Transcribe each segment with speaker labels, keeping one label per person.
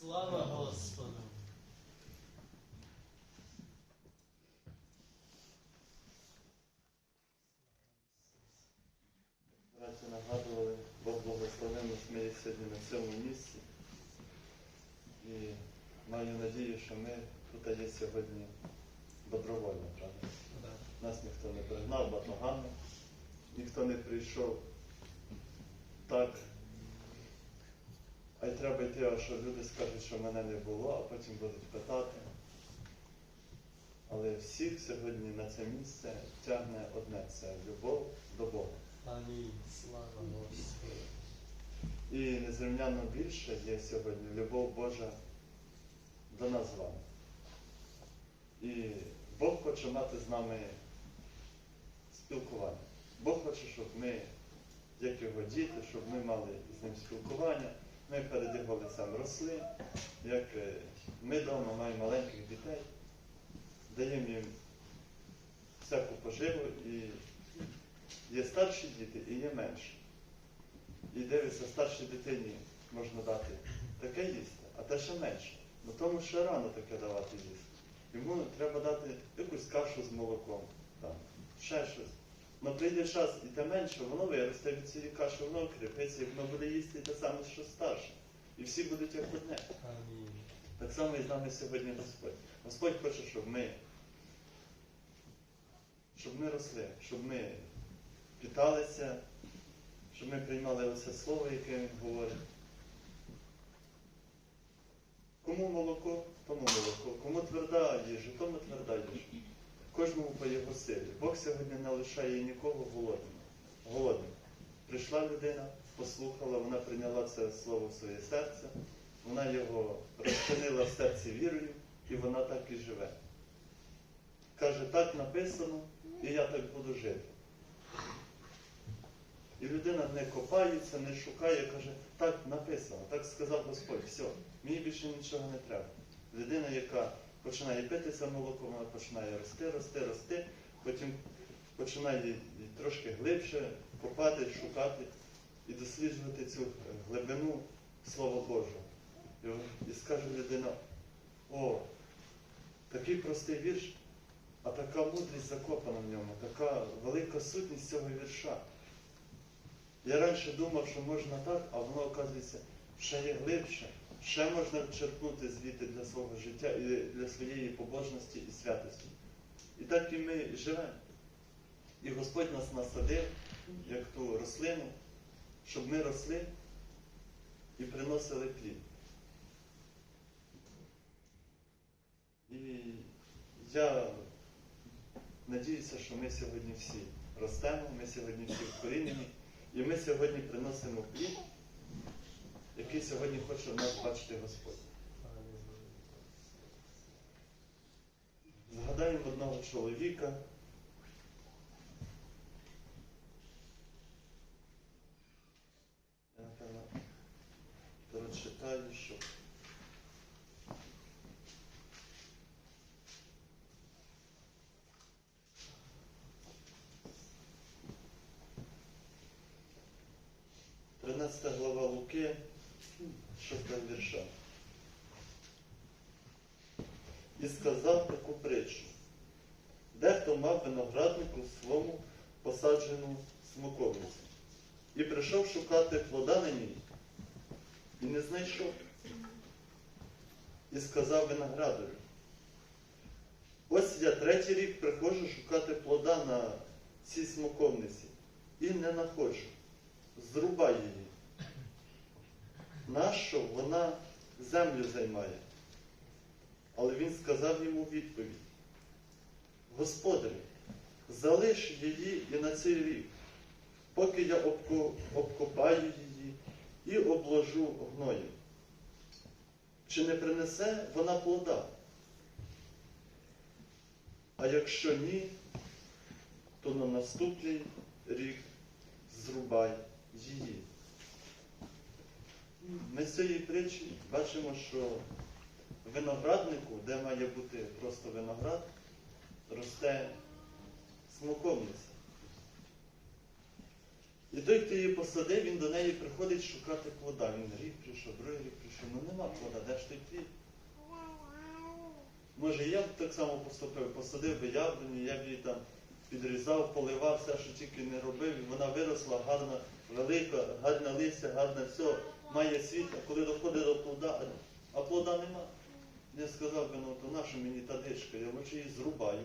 Speaker 1: Слава Господу!
Speaker 2: Браті нагадували, Бог благословив нас ми є сьогодні на цьому місці. І маю надію, що ми тут є сьогодні добровольно, правда?
Speaker 1: Да.
Speaker 2: Нас ніхто не пригнав батогами, ніхто не прийшов так. А й треба йти, що люди скажуть, що мене не було, а потім будуть питати. Але всіх сьогодні на це місце тягне одне це любов до Бога.
Speaker 1: Амінь. Слава Господу!
Speaker 2: І незрівняно більше є сьогодні любов Божа до нас з вами. І Бог хоче мати з нами спілкування. Бог хоче, щоб ми, як його діти, щоб ми мали з ним спілкування. Ми перед його лицем росли, як е, ми вдома маємо маленьких дітей, даємо їм всяку поживу, і є старші діти і є менші. І дивиться, старшій дитині можна дати таке їсти, а те ще менше. Ну тому ще рано таке давати їсти. Йому треба дати якусь кашу з молоком, там, ще щось. Ну прийде час і те менше, воно виросте від цієї каші, воно укріпиться, і воно буде їсти те саме, що старше. І всі будуть як одне. Так само і з нами сьогодні Господь. Господь хоче, щоб ми, щоб ми росли, щоб ми питалися, щоб ми приймали оце слово, яке він говорить. Кому молоко, тому молоко. Кому тверда їжа, тому тверда їжа. Кожному по його силі. Бог сьогодні не лишає нікого голодним. голодним. Прийшла людина, послухала, вона прийняла це слово в своє серце, вона його розчинила в серці вірою, і вона так і живе. Каже, так написано, і я так буду жити. І людина не копається, не шукає, каже, так написано, так сказав Господь, все, мені більше нічого не треба. Людина, яка починає пити це молоко, вона починає рости, рости, рости, потім починає трошки глибше копати, шукати і досліджувати цю глибину Слова Божого. І скаже людина, о, такий простий вірш, а така мудрість закопана в ньому, така велика сутність цього вірша. Я раніше думав, що можна так, а воно, оказується, ще є глибше, ще можна черпнути звідти для свого життя і для своєї побожності і святості. І так і ми живемо. І Господь нас насадив, як ту рослину, щоб ми росли і приносили плід. І я надіюся, що ми сьогодні всі ростемо, ми сьогодні всі вкорінені, і ми сьогодні приносимо плід, який сьогодні хоче нас бачити Господь. Згадаємо одного чоловіка. Я, напевно, прочитаю, що. Тринадцята глава Луки, шоста вірша. І сказав таку притчу. Дехто мав винограднику своєму посаджену смоковницю. І прийшов шукати плода на ній, і не знайшов. І сказав виноградарю, ось я третій рік приходжу шукати плода на цій смоковниці і не знаходжу. Зрубай її. Нащо вона землю займає? Але він сказав йому відповідь. Господарю, залиш її і на цей рік, поки я обкопаю її і обложу гноєм. Чи не принесе вона плода? А якщо ні, то на наступний рік зрубай її. Ми з цієї притчі бачимо, що винограднику, де має бути просто виноград, росте смоковниця. І той, хто її посадив, він до неї приходить шукати плода. Він рік прийшов, другий рік прийшов. Ну нема плода, де ж той плід? Може, я б так само поступив, посадив би яблуню, я б її там підрізав, поливав, все, що тільки не робив, і вона виросла гарна, велика, гарне листя, гарне все, має світ, а коли доходить до плода, а плода нема. Я сказав ну то наша мені та дичка, я лучше її зрубаю.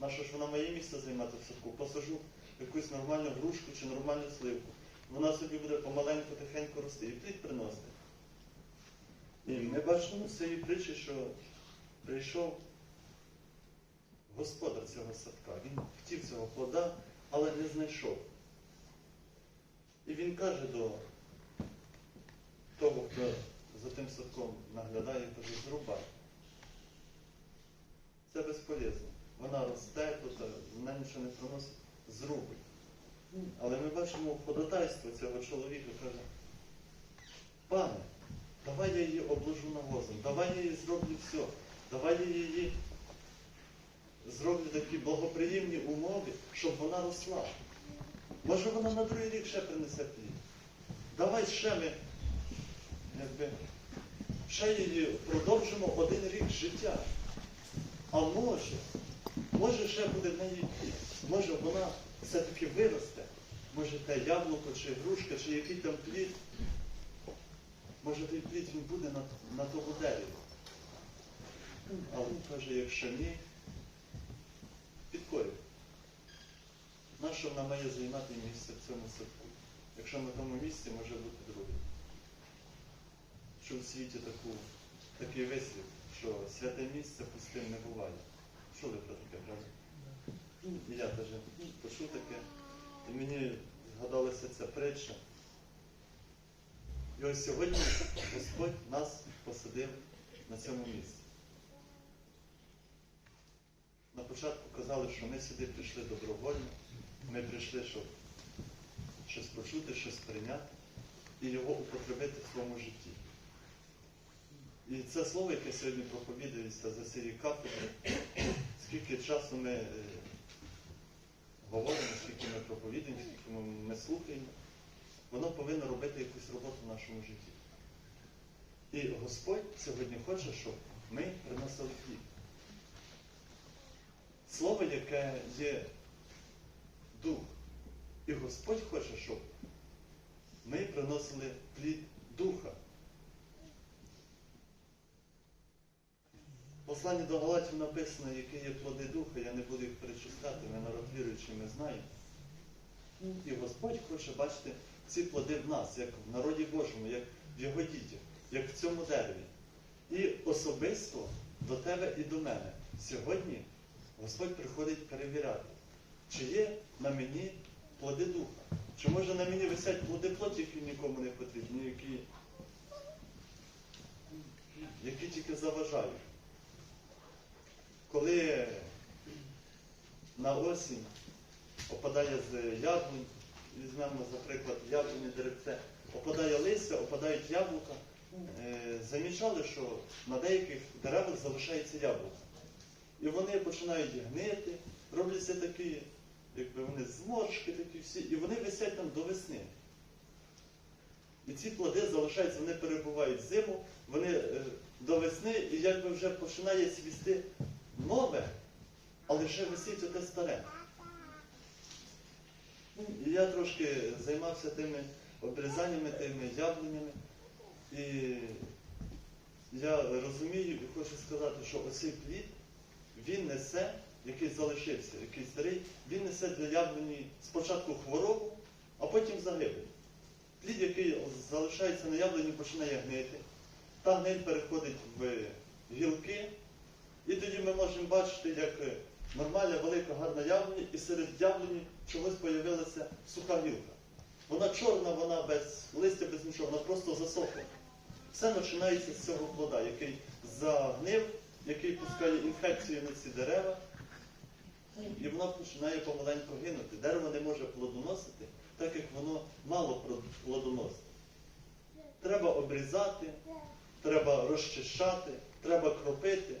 Speaker 2: Нащо ж вона моє місце займати в садку? Посажу якусь нормальну грушку чи нормальну сливку. Вона собі буде помаленьку, тихенько рости і плід приносити. І ми бачимо з цієї притчі, що прийшов господар цього садка. Він хотів цього плода, але не знайшов. І він каже до того, хто за тим садком наглядає, каже, зрубай. Це безполезно. Вона росте, тут вона нічого не приносить, зруби. Але ми бачимо ходатайство цього чоловіка, каже, пане, давай я її обложу навозом, давай я її зроблю все, давай я її зроблю такі благоприємні умови, щоб вона росла. Може вона на другий рік ще принесе плід. Давай ще ми якби, ще її продовжимо один рік життя. А може, може ще буде в неї плід. Може вона все-таки виросте. Може те яблуко, чи грушка, чи який там плід. Може той плід він буде на, на тому дереві. А він каже, якщо ні, підкорюй. Нащо вона має займати місце в цьому садку? Якщо на тому місці може бути другий. Що в світі таку, такий вислів, що святе місце пустим не буває. Чули про таке, правда? І я теж почув таке. І мені згадалася ця притча. І ось сьогодні Господь нас посадив на цьому місці. На початку казали, що ми сюди прийшли добровольно, ми прийшли, щоб щось почути, щось прийняти і його употребити в своєму житті. І це слово, яке сьогодні проповідується за цією кафедрою, скільки часу ми е, говоримо, скільки ми проповідуємо, скільки ми слухаємо, воно повинно робити якусь роботу в нашому житті. І Господь сьогодні хоче, щоб ми приносили хліб. Слово, яке є дух. І Господь хоче, щоб ми приносили плід духа. Посланні до Галатів написано, які є плоди духа, я не буду їх перечисляти, ми народ віруючий, ми знаємо. І Господь хоче бачити ці плоди в нас, як в народі Божому, як в його дітях, як в цьому дереві. І особисто до тебе і до мене. Сьогодні Господь приходить перевіряти, чи є на мені плоди духа. Чи може на мені висять плоди плоті, які нікому не потрібні, які, які тільки заважають. Коли на осінь опадає з яблунь, візьмемо, за приклад, яблуні деревце, опадає листя, опадають яблука, е, замічали, що на деяких деревах залишається яблука. І вони починають гнити, робляться такі, якби вони зморшки такі всі, і вони висять там до весни. І ці плоди залишаються, вони перебувають зиму, вони е, до весни, і якби вже починає свісти нове, але ще висить оте старе. Ну, я трошки займався тими обрізаннями, тими яблунями. І я розумію і хочу сказати, що оцей плід, він несе, який залишився, який старий, він несе для яблуні спочатку хворобу, а потім загибель. Плід, який залишається на яблуні, починає гнити. Та гниль переходить в гілки. Ми можемо бачити, як нормальна, велика, гарна яблуня, і серед яблуні чогось з'явилася суха гілка. Вона чорна, вона без листя, без нічого, вона просто засохла. Все починається з цього плода, який загнив, який пускає інфекцію на ці дерева, і воно починає помаленьку гинути. Дерево не може плодоносити, так як воно мало плодоносить. Треба обрізати, треба розчищати, треба кропити.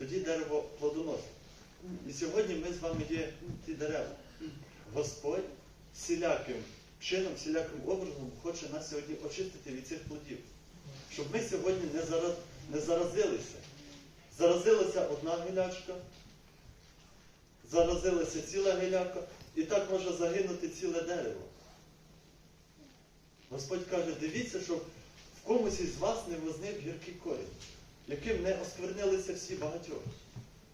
Speaker 2: Тоді дерево плодоносить. І сьогодні ми з вами є ті дерева. Господь всіляким чином, всіляким образом хоче нас сьогодні очистити від цих плодів. Щоб ми сьогодні не, зараз, не заразилися. Заразилася одна гілячка, заразилася ціла гіляка, і так може загинути ціле дерево. Господь каже, дивіться, щоб в комусь із вас не возник гіркий корінь, яким не осквернилися всі багатьох.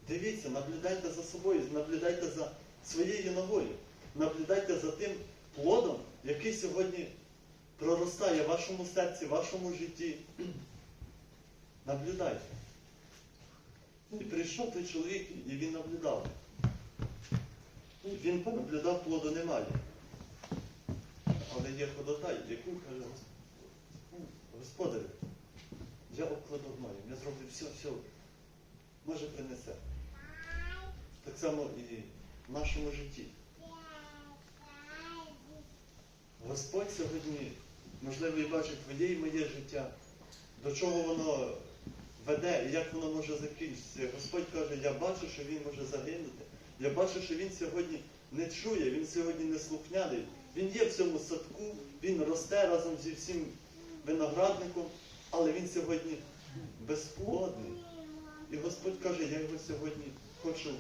Speaker 2: Дивіться, наблюдайте за собою, наблюдайте за своєю ногою, наблюдайте за тим плодом, який сьогодні проростає в вашому серці, в вашому житті. Наблюдайте. І прийшов той чоловік, і він наблюдав. Він наблюдав, плоду немає. Але є ходотай, яку каже, господарю, я обкладу гноєм, я зроблю все, все, може принесе. Так само і в нашому житті. Господь сьогодні, можливо, і бачить твоє і моє життя, до чого воно веде і як воно може закінчитися. Господь каже, я бачу, що він може загинути. Я бачу, що він сьогодні не чує, він сьогодні не слухняний. Він є в цьому садку, він росте разом зі всім виноградником, але він сьогодні безплодний. І Господь каже, я його сьогодні хочу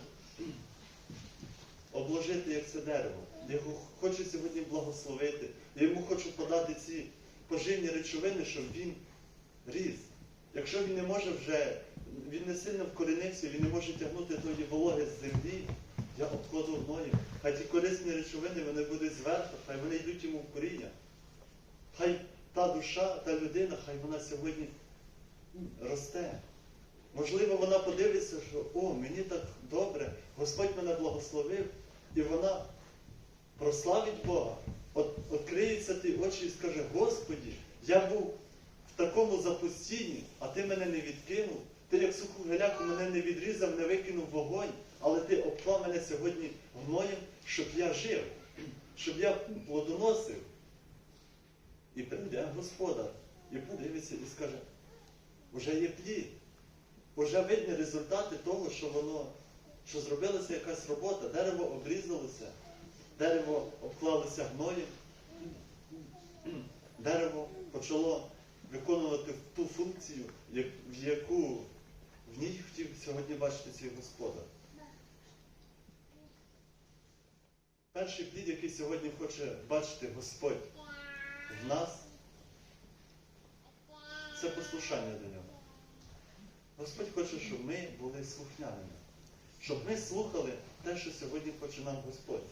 Speaker 2: обложити як це дерево. Я його хочу сьогодні благословити. Я йому хочу подати ці поживні речовини, щоб він ріс. Якщо він не може вже, він не сильно вкоренився, він не може тягнути тої вологи з землі, я обкладу гною. Хай ті корисні речовини вони будуть зверху, хай вони йдуть йому в коріння. Хай та душа, та людина, хай вона сьогодні росте. Можливо, вона подивиться, що о, мені так добре, Господь мене благословив, і вона прославить Бога, от, відкриються ті очі і скаже, Господі, я був в такому запустінні, а ти мене не відкинув. Ти як суху геляку мене не відрізав, не викинув вогонь, але ти обклав мене сьогодні гноєм, щоб я жив, щоб я плодоносив. І прийде Господар і подивиться і скаже, вже є плід, вже видні результати того, що воно, що зробилася якась робота, дерево обрізалося, дерево обклалося гноєм, дерево почало виконувати ту функцію, в яку в ній хотів сьогодні бачити цей господар. Перший плід, який сьогодні хоче бачити Господь в нас, це послушання до нього. Господь хоче, щоб ми були слухняними, щоб ми слухали те, що сьогодні хоче нам Господь.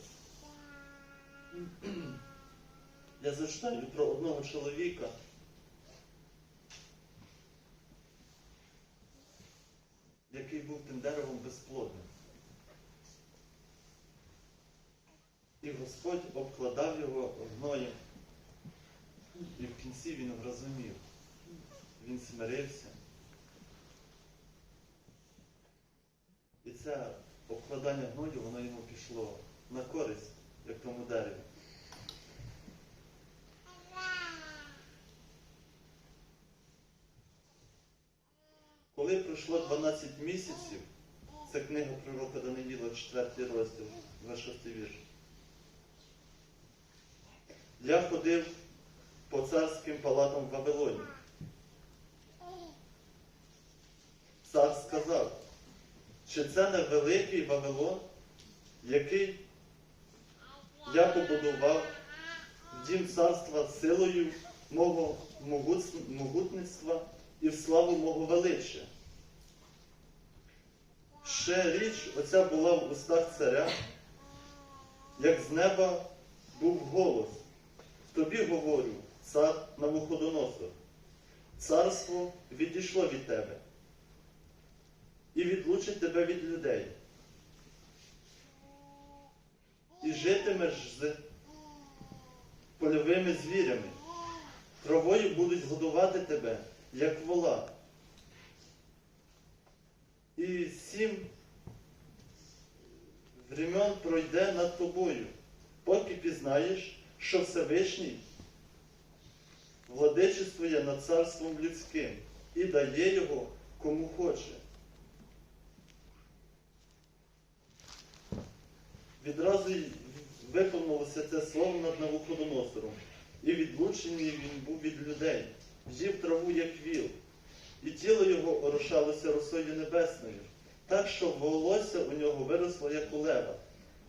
Speaker 2: Я зачитаю про одного чоловіка, який був тим деревом безплодним. І Господь обкладав його гноєм. І в кінці він зрозумів. Він смирився. І це обкладання гною, воно йому пішло на користь, як тому дереві. Коли пройшло 12 місяців, це книга пророка Даниїла, 4 розділ, 26 вірш. Я ходив по царським палатам в Вавилоні. Цар сказав, чи це не великий Вавилон, який я побудував в дім царства силою мого могутництва і в славу мого величчя. Ще річ оця була в устах царя, як з неба був голос. Тобі говорю, цар Навуходоносор, царство відійшло від тебе і відлучить тебе від людей. І житимеш з польовими звірями. Травою будуть годувати тебе, як вола. І сім времен пройде над тобою, поки пізнаєш, що Всевишній владичествує над царством людським і дає його кому хоче. Відразу виповнилося це слово над Навуходоносором. І відлучений він був від людей, їв траву, як віл, і тіло його орошалося росою небесною, так що волосся у нього виросло, як у лева,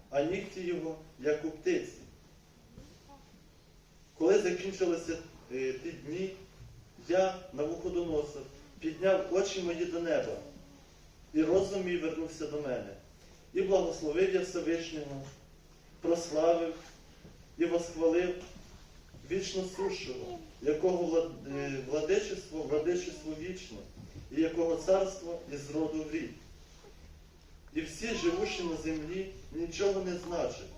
Speaker 2: а нігті його, як у птиці. Коли закінчилися е, ті дні, я, Навуходоносор, підняв очі мої до неба, і розум мій вернувся до мене. І благословив я Всевишнього, прославив і восхвалив вічно сущого, якого е, владичество, владичество вічне, і якого царство із роду в рід. І всі, живущі на землі, нічого не значать.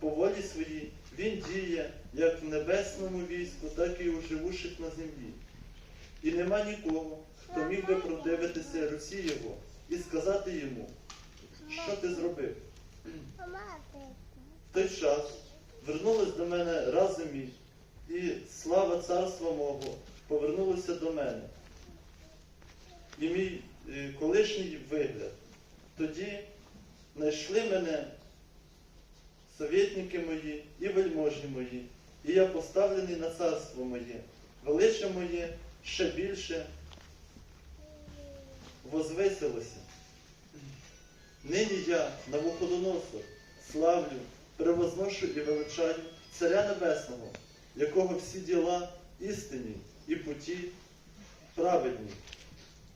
Speaker 2: По волі своїй він діє як в небесному війську, так і у живущих на землі. І нема нікого, хто міг би продивитися руці його і сказати йому, що ти зробив. В той час вернулись до мене разом мій, і слава царства мого повернулася до мене. І мій е, колишній вигляд. Тоді знайшли мене совєтники мої і вельможі мої, і я поставлений на царство моє, величе моє ще більше возвисилося. Нині я, Навуходоносор, славлю, превозношу і величаю Царя Небесного, якого всі діла істинні і путі праведні,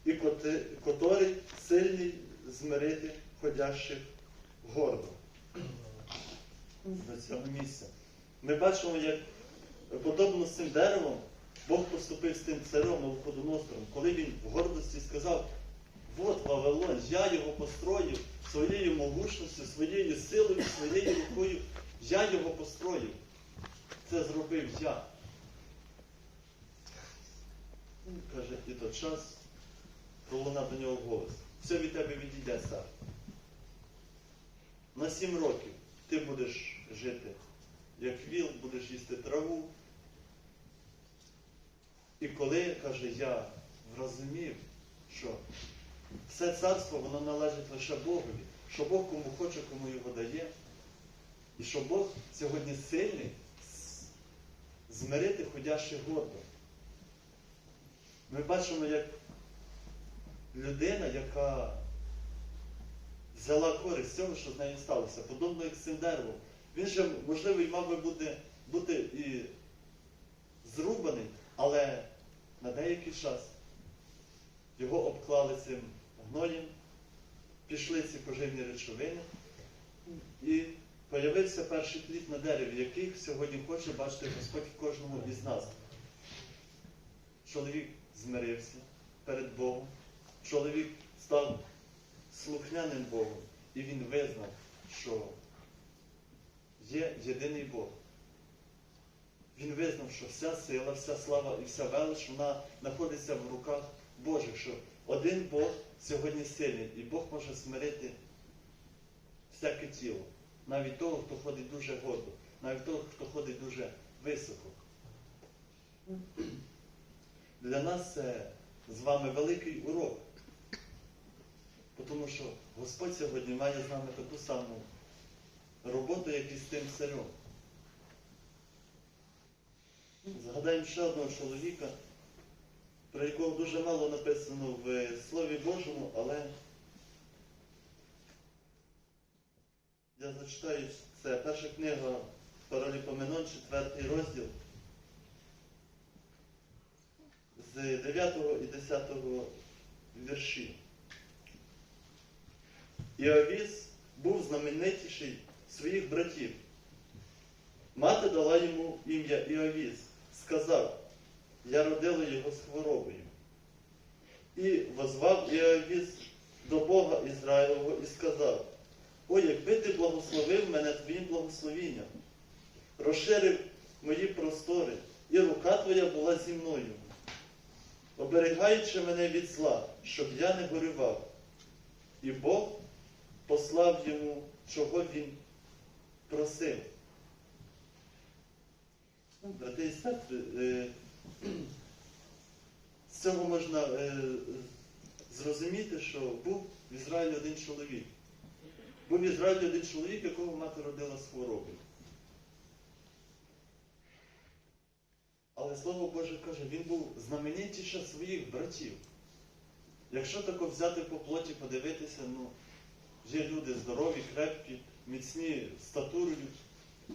Speaker 2: і коти- котрий сильний змирити ходящих гордо. До цього місця. Ми бачимо, як подобно з цим деревом Бог поступив з тим царем Навуходоносором, коли він в гордості сказав, от Вавилон, я його построїв своєю могутністю, своєю силою, своєю рукою. Я його построїв. Це зробив я. Він Каже, і то час пролунав до нього голос. Все від тебе відійде, цар. На сім років ти будеш жити, як віл, будеш їсти траву. І коли, каже, я зрозумів, що все царство воно належить лише Богові, що Бог кому хоче, кому його дає. І що Бог сьогодні сильний змирити ходящих гордо. Ми бачимо, як людина, яка взяла користь цього, що з нею сталося, подобно як з цим деревом. Він же, можливо, і мав би бути, бути і зрубаний, але на деякий час його обклали цим гноєм, пішли ці поживні речовини, і появився перший плід на дереві, який сьогодні хоче бачити Господь кожному із нас. Чоловік змирився перед Богом, чоловік став слухняним Богом, і він визнав, що є єдиний Бог. Він визнав, що вся сила, вся слава і вся велич, вона знаходиться в руках Божих, що один Бог сьогодні сильний, і Бог може смирити всяке тіло, навіть того, хто ходить дуже гордо, навіть того, хто ходить дуже високо. Для нас це з вами великий урок. Тому що Господь сьогодні має з нами таку саму роботу, як і з тим царем. Згадаємо ще одного чоловіка, про якого дуже мало написано в Слові Божому, але я зачитаю це перша книга Параліпоменон, четвертий розділ з 9 і 10 вірші. Іовіс був знаменитіший своїх братів. Мати дала йому ім'я Іовіс, сказав, я родила його з хворобою. І возвав Іовіс до Бога Ізраїлового і сказав, О, якби ти благословив мене твоїм благословінням, розширив мої простори, і рука твоя була зі мною, оберігаючи мене від зла, щоб я не горював. І Бог послав йому, чого він просив. Ну, брати і сестри, е, з цього можна е, зрозуміти, що був в Ізраїлі один чоловік. Був в Ізраїлі один чоловік, якого мати родила з хворобою. Але Слово Боже каже, він був знаменитіше своїх братів. Якщо тако взяти по плоті, подивитися, ну, є люди здорові, крепкі міцні статурою.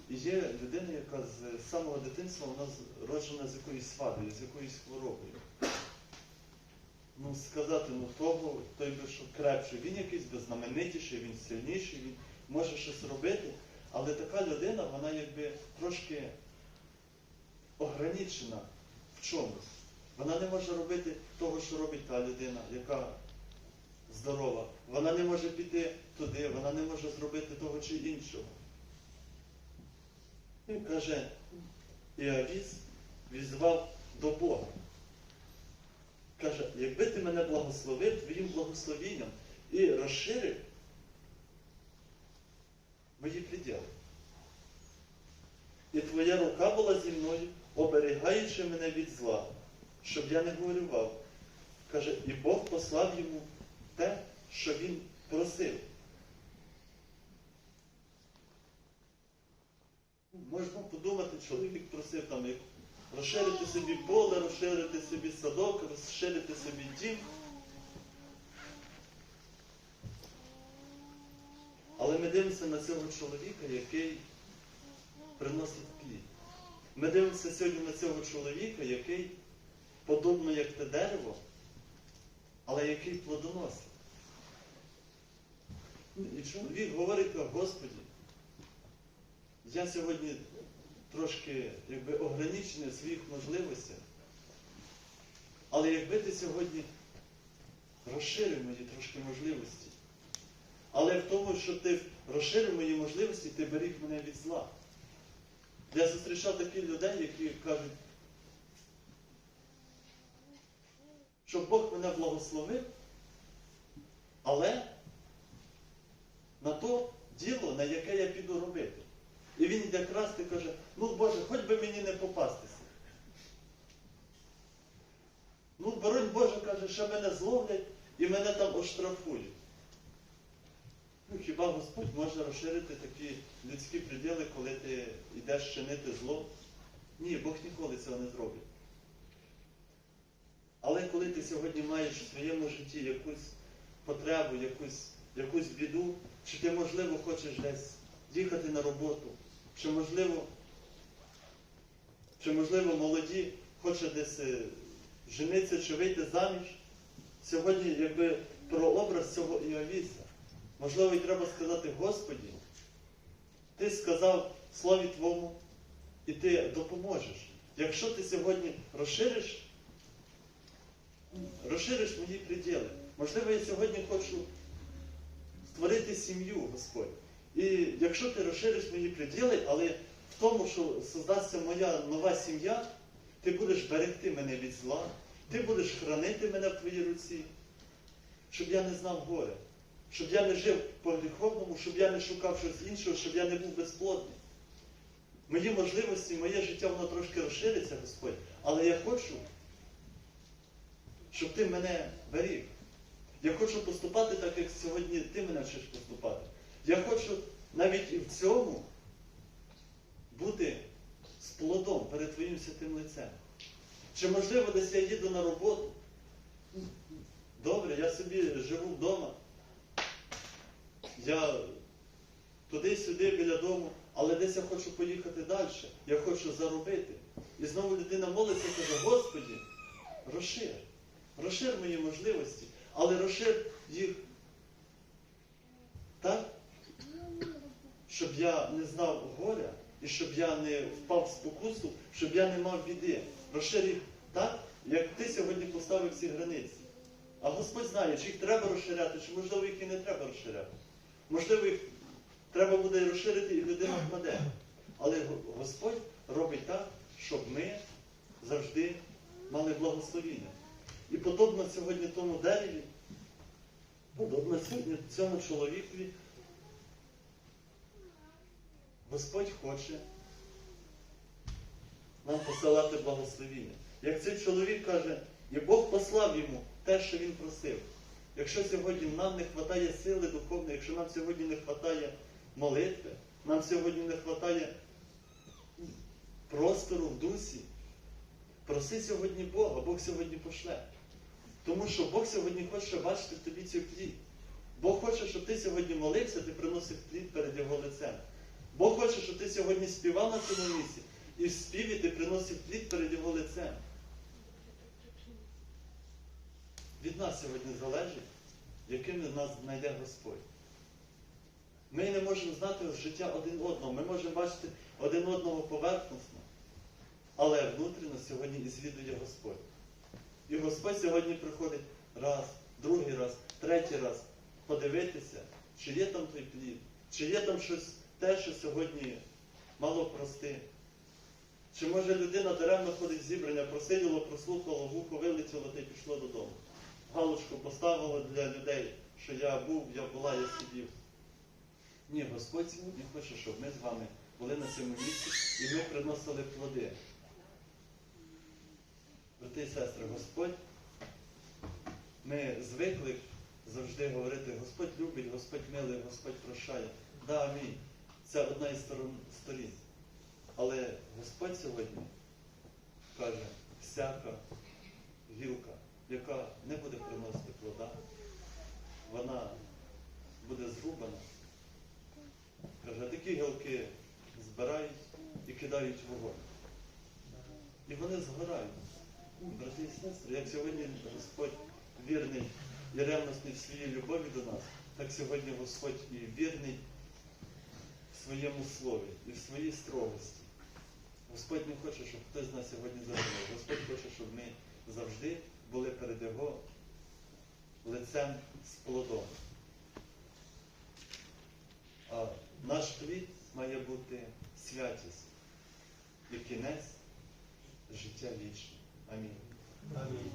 Speaker 2: І є людина, яка з самого дитинства вона роджена з якоюсь вадою, з якоюсь хворобою. Ну, сказати, ну того, той би що крепший, він якийсь би знаменитіший, він сильніший, він може щось робити, але така людина, вона якби трошки ограничена в чомусь. Вона не може робити того, що робить та людина, яка здорова. Вона не може піти туди, вона не може зробити того чи іншого. І каже, Іавіс візвав до Бога. Каже, якби ти мене благословив твоїм благословінням і розширив мої приділи. І твоя рука була зі мною, оберігаючи мене від зла, щоб я не горював. Каже, і Бог послав йому те, що він просив. Можна подумати, чоловік просив там розширити собі поле, розширити собі садок, розширити собі дім. Але ми дивимося на цього чоловіка, який приносить плід. Ми дивимося сьогодні на цього чоловіка, який, подобно як те дерево, але який плодоносить. І чоловік говорить, Господі, я сьогодні трошки якби, ограничений в своїх можливостях, але якби ти сьогодні розширив мої трошки можливості, але в тому, що ти розширив мої можливості, ти беріг мене від зла. Я зустрічав таких людей, які кажуть, що Бог мене благословив, але на то діло, на яке я піду робити. І він якраз ти каже, ну Боже, хоч би мені не попастися. Ну, боронь Боже, каже, що мене зловлять і мене там оштрафують. Ну, хіба Господь може розширити такі людські приділи, коли ти йдеш чинити зло? Ні, Бог ніколи цього не зробить. Але коли ти сьогодні маєш в своєму житті якусь потребу, якусь, якусь біду, чи ти, можливо, хочеш десь їхати на роботу, чи можливо, чи можливо молоді хоче десь е, женитися чи вийти заміж, сьогодні якби про образ цього Іовіса. Можливо, і треба сказати, Господі, ти сказав слові Твому, і ти допоможеш. Якщо ти сьогодні розшириш, розшириш мої приділи. Можливо, я сьогодні хочу створити сім'ю, Господь. І якщо ти розшириш мої приділи, але в тому, що создасться моя нова сім'я, ти будеш берегти мене від зла, ти будеш хранити мене в твоїй руці, щоб я не знав горя, щоб я не жив по гріховному, щоб я не шукав щось іншого, щоб я не був безплодний. Мої можливості, моє життя, воно трошки розшириться, Господь, але я хочу, щоб ти мене беріг. Я хочу поступати так, як сьогодні ти мене вчиш поступати. Я хочу навіть і в цьому бути з плодом перед твоїм святим лицем. Чи можливо десь я їду на роботу? Добре, я собі живу вдома. Я туди-сюди біля дому, але десь я хочу поїхати далі. Я хочу заробити. І знову людина молиться і каже, Господі, розшир, розшир мої можливості, але розшир їх так, щоб я не знав горя і щоб я не впав в спокусу, щоб я не мав біди. Розшир їх так, як ти сьогодні поставив ці границі. А Господь знає, чи їх треба розширяти, чи можливо їх і не треба розширяти. Можливо, їх треба буде розширити і людина впаде. Але Господь робить так, щоб ми завжди мали благословіння. І подобно сьогодні тому дереві, подобно сьогодні цьому чоловікові, Господь хоче нам посилати благословіння. Як цей чоловік каже, і Бог послав йому те, що він просив. Якщо сьогодні нам не вистачає сили духовної, якщо нам сьогодні не вистачає молитви, нам сьогодні не вистачає простору в дусі, Проси сьогодні Бога, Бог сьогодні пошле. Тому що Бог сьогодні хоче бачити в тобі цю плід. Бог хоче, щоб ти сьогодні молився, ти приносив плід перед Його лицем. Бог хоче, щоб ти сьогодні співав на цьому місці, і в співі ти приносив плід перед Його лицем. Від нас сьогодні залежить, яким нас знайде Господь. Ми не можемо знати життя один одного, ми можемо бачити один одного поверхносно, але внутрішньо сьогодні і звідує Господь. І Господь сьогодні приходить раз, другий раз, третій раз подивитися, чи є там той плід, чи є там щось те, що сьогодні мало прости. Чи може людина даремно ходить зібрання, просиділо, прослухало, вухо вилетіло та й пішло додому. Галочку поставило для людей, що я був, я була, я сидів. Ні, Господь сьогодні хоче, щоб ми з вами були на цьому місці і ми приносили плоди. Брати і сестри, Господь, ми звикли завжди говорити, Господь любить, Господь милий, Господь прощає. Да, амінь. Це одна із сторін. Але Господь сьогодні каже, всяка гілка, яка не буде приносити плода, вона буде зрубана. Каже, такі гілки збирають і кидають вогонь. І вони згорають. Брати і сестри, як сьогодні Господь вірний і ревностний в своїй любові до нас, так сьогодні Господь і вірний в своєму слові і в своїй строгості. Господь не хоче, щоб хтось з нас сьогодні загинув. Господь хоче, щоб ми завжди були перед Його лицем з плодом. А наш плід має бути святість і кінець життя вічне. Амінь.
Speaker 1: Амінь.